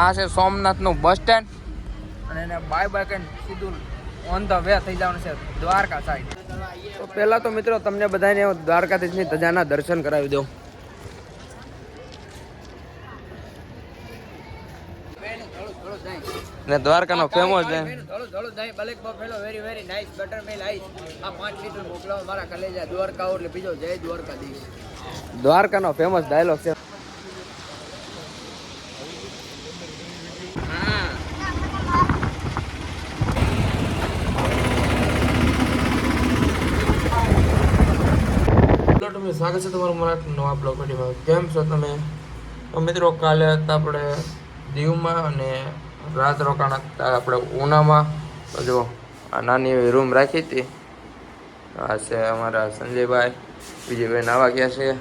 આ છે સોમનાથનું bus stand. અને એને બાય બાય કરીને સીધું ઓન ધ વે થઈ જવાનું છે દ્વારકા સાઈડ તો પહેલાં તો મિત્રો તમને બધાને દ્વારકાધીશની ધજાના દર્શન કરાવી દઉં. ને દ્વારકાનો ફેમસ છે. Very very nice buttermilk ice આ પાંચ લીટર મોકલાવો મારા કલેજા દ્વારકા એટલે બીજો જય દ્વારકાધીશ. દ્વારકાનો ફેમસ ડાયલોગ છે હેલો તમે સ્વાગત છે તમારું મારા નવા બ્લોગ વિડીયોમાં કેમ છો તમે? મિત્રો, કાલે હતા આપણે દીવમાં અને રાત રોકાણ હતા આપણે ઉનામાં. જો, આ નાની એવી રૂમ રાખી હતી. આ છે અમારા સંજયભાઈ. વિજયભાઈ નાવા ગયા છે.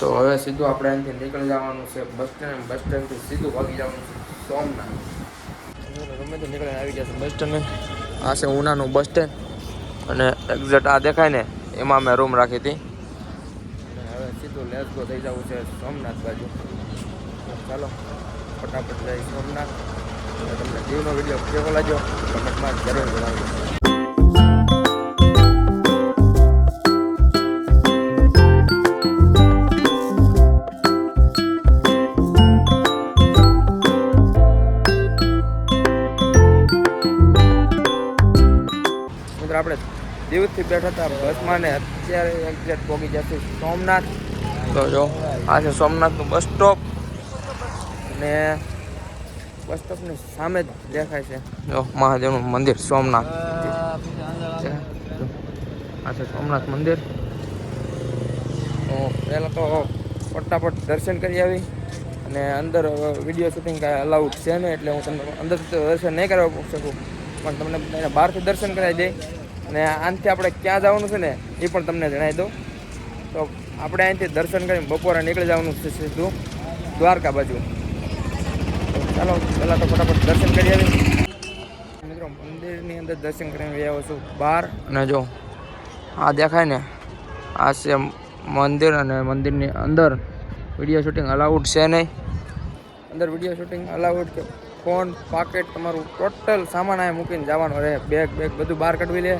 તો હવે સીધું આપણે અહીંથી નીકળી જવાનું છે બસ સ્ટેન્ડ. બસ સ્ટેન્ડથી સીધું ભાગી જવાનું છે સોમનાથ. ગમે તે નીકળીને આવી ગયા છે બસ સ્ટેન્ડ આ છે ઉનાનું બસ સ્ટેન્ડ. અને એક્ઝેક્ટ આ દેખાય ને, એમાં મેં રૂમ રાખી હતી. લેસ ગો થઈ જવું છે સોમનાથ બાજુ. ચાલો, ફટાફટ જઈ સોમનાથ. તમને દીવનો વીડિયો કેવો લાગ્યો, કમેન્ટમાં જરૂર જણાવજો. આપણે દીવથી બેઠા હતા બસમાં ને અત્યારે એક્ઝેક્ટ પહોંચી જશે સોમનાથ. તો જો, આ છે સોમનાથનું બસ સ્ટોપ અને બસ સ્ટોપની સામે જ દેખાય છે. જો, મહાદેવનું મંદિર, સોમનાથ. આ છે સોમનાથ મંદિર. તો પહેલાં તો ફટાફટ દર્શન કરી આવી. અને અંદર વીડિયો શૂટિંગ કાંઈ અલાઉડ છે ને એટલે હું તમને અંદર દર્શન નહીં કરવા શકું. પણ તમને બહારથી દર્શન કરાવી દઈ અને આનાથી આપણે ક્યાં જવાનું છે ને, એ પણ તમને જણાવી દઉં. તો આપણે અહીંથી દર્શન કરીને બપોરે નીકળી જવાનું છે સીધું દ્વારકા બાજુ. ચાલો, પહેલાં તો ફટાફટ દર્શન કરી આવી મિત્રો, મંદિરની અંદર દર્શન કરીને આવ્યો છું બહાર. અને જો, આ દેખાય ને, આ છે મંદિર અને મંદિરની અંદર વીડિયો શૂટિંગ અલાઉડ છે નહીં. અંદર વીડિયો શૂટિંગ અલાઉડ કે ફોન, પાકેટ, તમારું ટોટલ સામાન અહીંયા મૂકીને જવાનું રહે. બેગ બેગ બધું બહાર કાઢવી લે.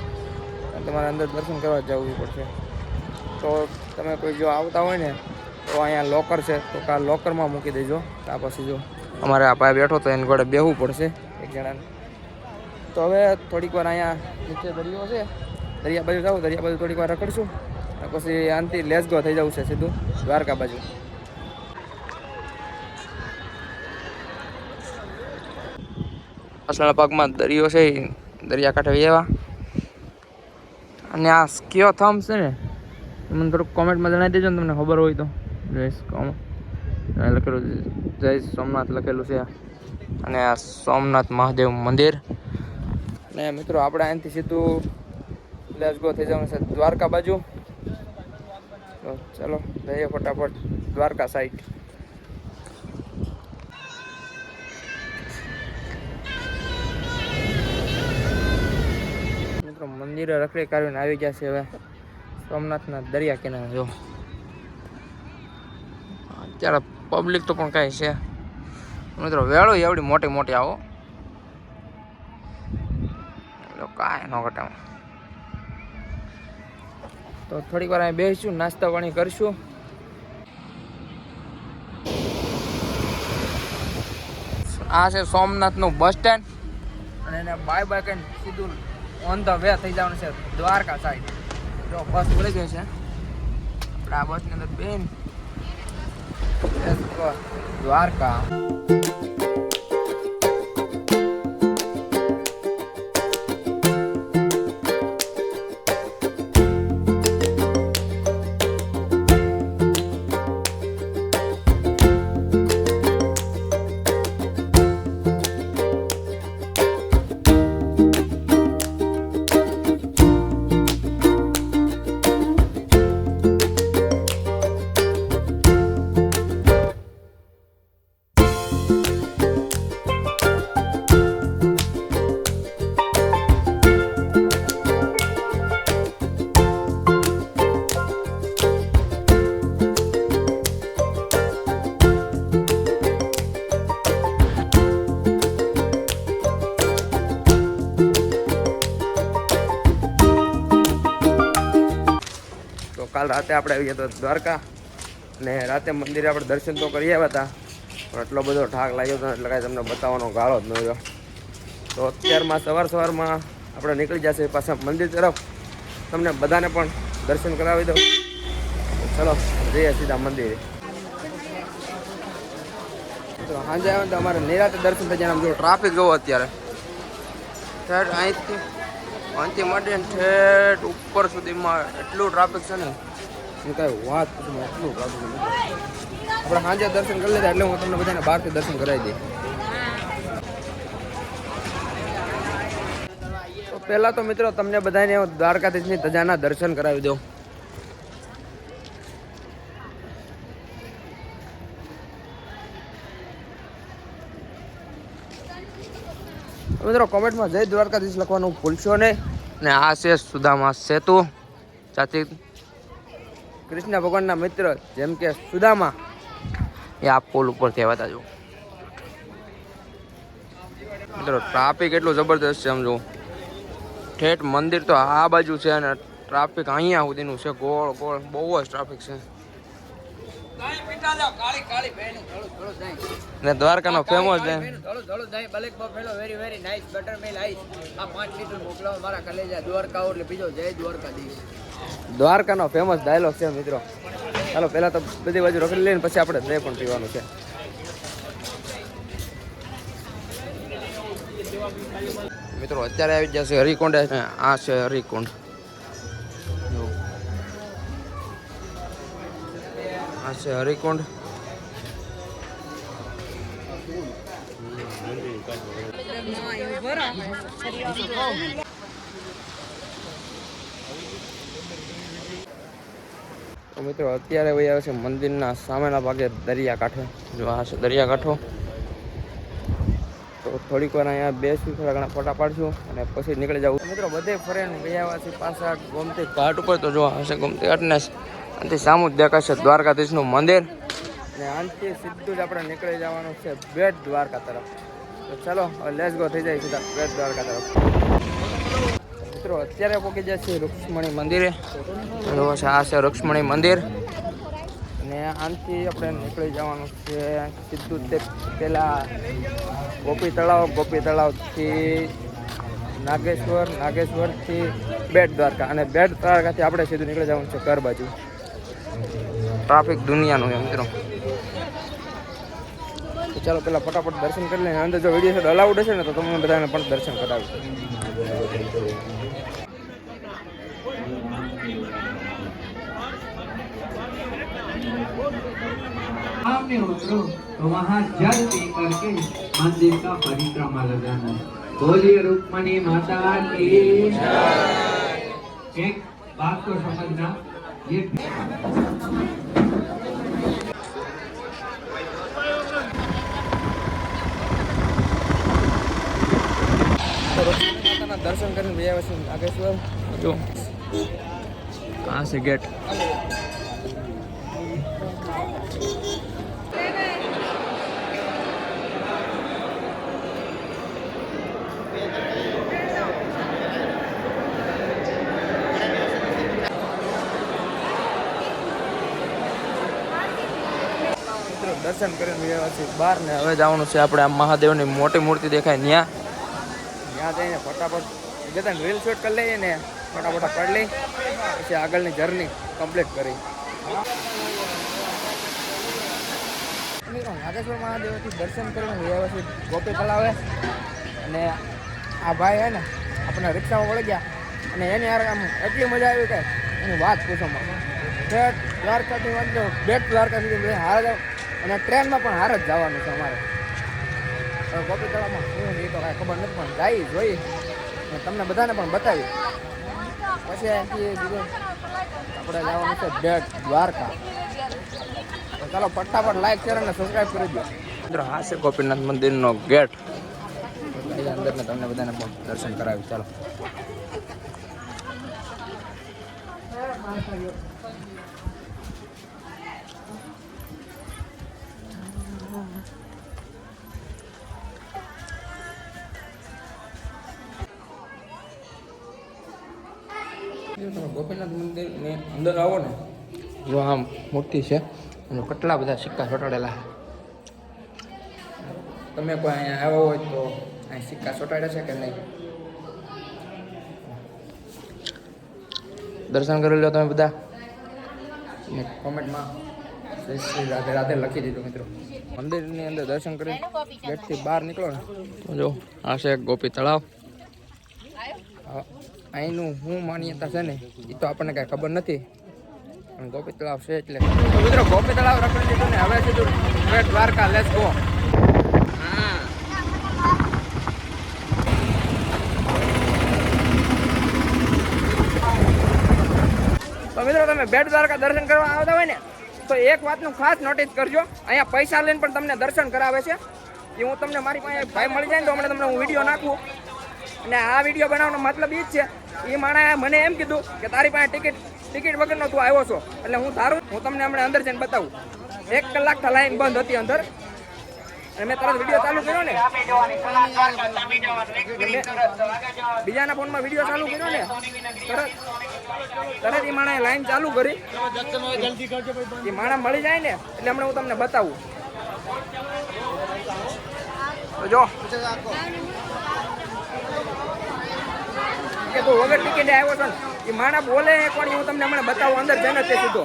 અને તમારે અંદર દર્શન કરવા જવું પડશે. તો તમે કોઈ જો આવતા હોય ને, તો અહીંયા લોકર છે, તો આ લોકરમાં મૂકી દેજો. ત્યાં પછી જો અમારે આ ભાઈ બેઠો તો એને ઘોડે બેહવું પડશે, એક જણાને. તો હવે થોડીક વાર અહીંયા નીચે દરિયો છે, દરિયા બાજુ જાઉં, દરિયા બાજુ થોડીક વાર રખડશું પછી આનથી લેસગો થઈ જવું છે સીધું, દ્વારકા બાજુ. પાછળના ભાગમાં દરિયો છે દરિયાકાંઠે દરિયા કાંઠે વ્યવા અને આ કયો થમ છે ને મને થોડુંક કોમેન્ટમાં જણાવી દેજો ને તમને ખબર હોય તો. જઈશ કોમ લખેલું જય સોમનાથ લખેલું છે અને આ સોમનાથ મહાદેવ મંદિર. અને મિત્રો, આપણે અહીંથી સીધું લેસ થઈ જવાનું છે દ્વારકા બાજુ. ચાલો, જઈએ ફટાફટ દ્વારકા સાઈડ મિત્રો, મંદિરે રખડી કાઢીને આવી ગયા છે હવે. સોમનાથના દરિયા કિનારે જો. અત્યારે પબ્લિક તો પણ કાંઈ છે. મિત્રો વેળો એવડી મોટી મોટી આવો. કાંઈ ન ઘટાડો તો થોડીક વાર અહીં બેસીશું નાસ્તા પાણી કરશું. આ છે સોમનાથનું બસ સ્ટેન્ડ અને એને બાય બાય કરીને સીધું ઓન ધ વે થઈ જવાનું છે દ્વારકા સાઈડ જો બસ મળી ગઈ છે. આપણે આ બસની અંદર બેન. દ્વારકા. કાલ રાતે આપણે આવી ગયા હતા દ્વારકા અને રાતે મંદિરે આપણે દર્શન તો કરી આવ્યા હતા, પણ એટલો બધો ઠાક લાગ્યો હતો એટલે કાંઈ તમને બતાવવાનો ગાળો જ ન રહ્યો. તો અત્યારમાં સવાર સવારમાં આપણે નીકળી જશે પાછા મંદિર તરફ. તમને બધાને પણ દર્શન કરાવી દઉં. ચલો, જઈએ સીધા મંદિરે. તો સાંજે આવે તો અમારે નિરાતે દર્શન થઈ જાય આમ જો ટ્રાફિક જોવો અત્યારે. અહીંથી અહીંથી માંડીને ઠેઠ ઉપર સુધીમાં એટલું ટ્રાફિક છે ને. એ કાંઈ વાત પૂછો એટલું ટ્રાફિક આપણે સાંજે દર્શન કરી લેતા એટલે હું તમને બધાને બહારથી દર્શન કરાવી દઈ તો પહેલાં તો મિત્રો, તમને બધાને દ્વારકાધીશની ધજાના દર્શન કરાવી દઉં. મિત્રો, કોમેન્ટમાં જય દ્વારકાધીશ લખવાનું ભૂલશો નહીં. ને આ છે સુદામા સેતુ. સાથી કૃષ્ણ ભગવાનના મિત્ર, જેમ કે સુદામા. એ આ પુલ ઉપર કહેવાતા જો. મિત્રો ટ્રાફિક એટલું જબરદસ્ત છે સમજો ઠેઠ મંદિર તો આ બાજુ છે અને ટ્રાફિક અહીંયા સુધીનું છે. ગોળ ગોળ, બહુ જ ટ્રાફિક છે. થોડું જાય ને દ્વારકાનો ફેમસ છે. દ્વારકા એટલે બીજો જય દ્વારકાધીશ. દ્વારકાનો ફેમસ ડાયલોગ છે મિત્રો. ચાલો પહેલા તો બધી બાજુ રખડી લઈને પછી આપણે દહીં પણ પીવાનું છે. મિત્રો અત્યારે આવી જશે હરિકુંડ આ છે હરિકુંડ. આ છે હરિકુંડ. મિત્રો, અત્યારે ભાઈ આવે છે મંદિરના સામેના ભાગે દરિયાકાંઠે. જો આ છે દરિયાકાંઠો. તો થોડીક વાર અહીંયા બેસું, થોડા ઘણા ફોટા પાડશું અને પછી નીકળી જવું મિત્રો, બધે ફરે આવ્યા છે પાછા ગોમતી ઘાટ ઉપર. તો જો હશે ગોમતી ઘાટ ને આનાથી સામું દેખાશે દ્વારકાધીશનું મંદિર. અને આનાથી સીધું જ આપણે નીકળી જવાનું છે બેટ દ્વારકા તરફ. તો ચલો લેસ ગો થઈ જાય સીધા બેટ દ્વારકા તરફ. મિત્રો અત્યારે પહોંચી જાય છે રૂક્ષ્મણી મંદિરે. આ છે રૂક્ષ્મણી મંદિર. અને આનથી આપણે નીકળી જવાનું છે સીધું તે પેલા ગોપી તળાવ ગોપી તળાવથી નાગેશ્વર નાગેશ્વરથી બેટ દ્વારકા. અને બેટ દ્વારકાથી આપણે સીધું નીકળી જવાનું છે ઘર બાજુ. ટ્રાફિક દુનિયાનું છે મિત્રો તો ચાલો પેલા ફટાફટ દર્શન કરી લઈએ અંદર જો વિડીયો છે અલાઉડ હશે ને તો તમને બધાને પણ દર્શન કરાવું सामने उतरो तो वहाँ जल पी करके मंदिर का परिक्रमा लगाना बोलिए रुक्मणी माता की एक बात को समझना ये તો લક્ષ્મી માતાના દર્શન કરીને બે આવે છે નાગેશ્વર જો આ છે ગેટ મિત્રો દર્શન કરીને વ્યવસ્થિત બહાર ને હવે જવાનું છે આપણે આ મહાદેવની મોટી મૂર્તિ દેખાય ત્યાં ત્યાં જઈને ફટાફટ જતા રીલ શૂટ કરી લઈએ ને ફટાફટ પડી લઈ, પછી આગળની જર્ની કમ્પ્લીટ કરી. નાગેશ્વર મહાદેવથી દર્શન કરીને વ્યવસ્થિત ગોપી તળાવે અને આ ભાઈ હે ને આપણે રિક્ષામાં વળી ગયા અને એની યાર આમ એટલી મજા આવી કે એની વાત પૂછવામાં બેટ દ્વારકાથી વાંચો બેટ દ્વારકા સુધી હારા અને ટ્રેનમાં પણ હાર જ જવાનું છે અમારે. હવે ગોપીતળામાં શું છે એ તો કાંઈ ખબર નથી પણ જાય જોઈ. અને તમને બધાને પણ બતાવી. પછી અહીંથી બીજું આપણે જવાનું છે બેટ દ્વારકા. ચાલો ફટાફટ લાઈક શેર અને સબસ્ક્રાઈબ કરી દો. મિત્રો આ છે ગોપીનાથ મંદિરનો ગેટ. અંદર ને તમને બધાને પણ દર્શન કરાવી ચાલો. ગોપીનાથ મંદિર ને અંદર આવો ને. જો આમ મૂર્તિ છે અને કેટલા બધા સિક્કા ચોટાડેલા છે. તમે કોઈ અહીંયા આવ્યા હોય તો અહીં સિક્કા ચોટાડે છે કે નહીં? દર્શન કરી લો તમે બધા. કોમેન્ટમાં શ્રી રાધે રાધે લખી દીધું મિત્રો. મંદિરની અંદર દર્શન કરી ગેટથી બહાર નીકળો ને. તો જો આ છે ગોપી તળાવ. આ- અહીંનું શું માન્યતા છે ને એ તો આપણને કાંઈ ખબર નથી. પણ ગોપી તળાવ છે એટલે. મિત્રો, ગોપી તળાવ રખડી દીધું ને, હવે સીધું સ્ટ્રેટ દ્વારકા લેસ ગો તો મિત્રો, તમે બેટ દ્વારકા દર્શન કરવા આવતા હોય ને, તો એક વાતનું ખાસ નોટિસ કરજો. અહીંયા પૈસા લઈને પણ તમને દર્શન કરાવે છે. એ હું તમને મારી પાસે ભાઈ મળી જાય ને, તો હમણાં તમને હું વીડિયો નાખું. અને આ વીડિયો બનાવવાનો મતલબ એ જ છે એ માણસે મને એમ કીધું કે તારી પાસે ટિકિટ ટિકિટ વગરનો તું આવ્યો છો. એટલે હું ધારું હું તમને હમણાં અંદર જઈને બતાવું. એક કલાક લાઈન બંધ હતી અંદર. અને મેં તરત વીડિયો ચાલુ કર્યો ને. બીજાના ફોનમાં વીડિયો ચાલુ કર્યો ને. તરત તરત એ માણસે લાઈન ચાલુ કરી. એ માણસ મળી જાય ને, એટલે હમણાં હું તમને બતાવું. જો. કે તું વગર ટિકિટે આવ્યો છો એ માણસ બોલે વાર, હું તમને હમણાં બતાવું, અંદર જઈને તે સીધો.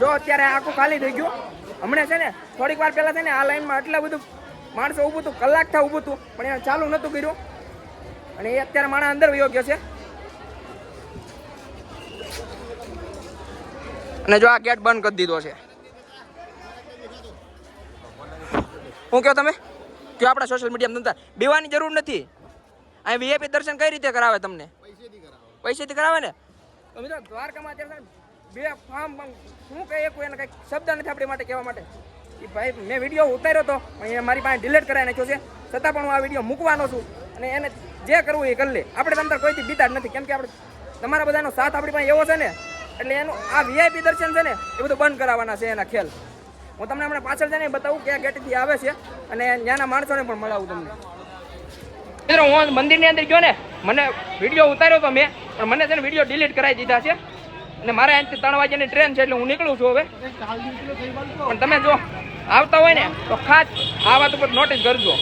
જો, અત્યારે આખું ખાલી થઈ ગયું. હમણાં છે ને, થોડીક વાર પહેલાં છે ને, આ લાઈનમાં આટલા બધું માણસો ઊભું હતું, કલાક થા ઊભું હતું, પણ એને ચાલુ નહોતું કર્યું. અને એ અત્યારે માણસ અંદર વયો ગયો છે. અને જો આ ગેટ બંધ કરી દીધો છે. હું કહો તમે? કે આપણા સોશિયલ મીડિયામાં ધંધા? બેવાની જરૂર નથી. અહીં વીઆઈપી દર્શન કઈ રીતે કરાવે તમને? પૈસેથી કરાવે. ને? તો મિત્રો દ્વારકામાં અત્યારે બે ફાર્મ શું કહે કોઈ એને કંઈક શબ્દ નથી આપણી માટે કહેવા માટે. એ ભાઈ મેં વીડિયો ઉતાર્યો હતો અહીંયા મારી પાસે ડિલીટ કરાવી નાખ્યો છે. છતાં પણ હું આ વીડિયો મૂકવાનો છું અને એને જે કરવું એ કરી લે. આપણે તમને કોઈથી બીતા જ નથી. કેમ કે આપણે તમારા બધાનો સાથ આપણી પાસે એવો છે ને એટલે એનું આ વીઆઈપી દર્શન છે ને એ બધું બંધ કરાવવાના છે એના ખેલ. હું તમને હમણાં પાછળ જઈને બતાવું કે આ ગેટથી આવે છે અને ત્યાંના માણસોને પણ મળાવું તમને. હું મંદિરની અંદર ગયો ને, મને વીડિયો ઉતાર્યો તો મેં, પણ મને છે ને વીડિયો ડિલીટ કરાવી દીધા છે. અને મારે અહીંથી ત્રણ વાગ્યાની ટ્રેન છે એટલે હું નીકળું છું હવે. પણ તમે જો આવતા હોય ને, તો ખાસ આ વાત ઉપર નોટિસ કરજો.